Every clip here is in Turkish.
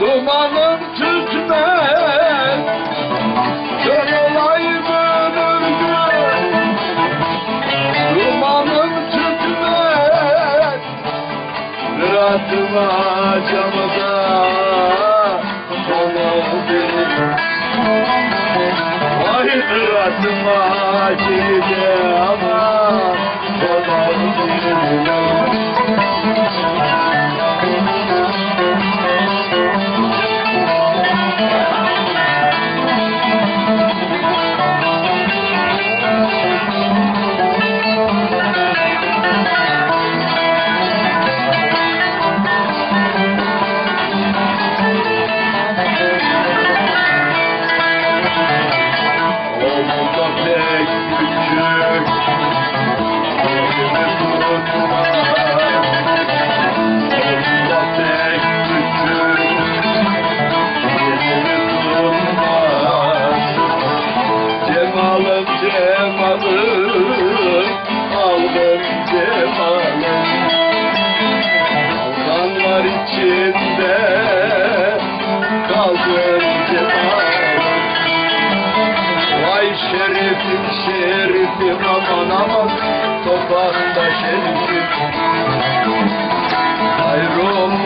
dumanım tütmez Kör olayım ömrümde dumanım tütmez Rahatıma camda konum benim Vay rahatıma camda şerifim şerifim aman aman. Tokat'ta şerifim Hayrolun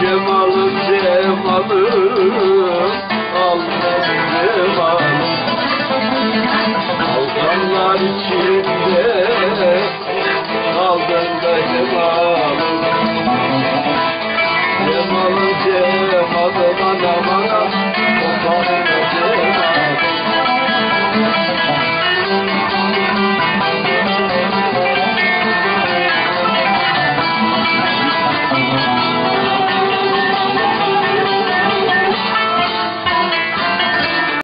cemalım cemalım Allah cemal Aldanlar içinde aldın da cemal Cemalım cemalım anam anam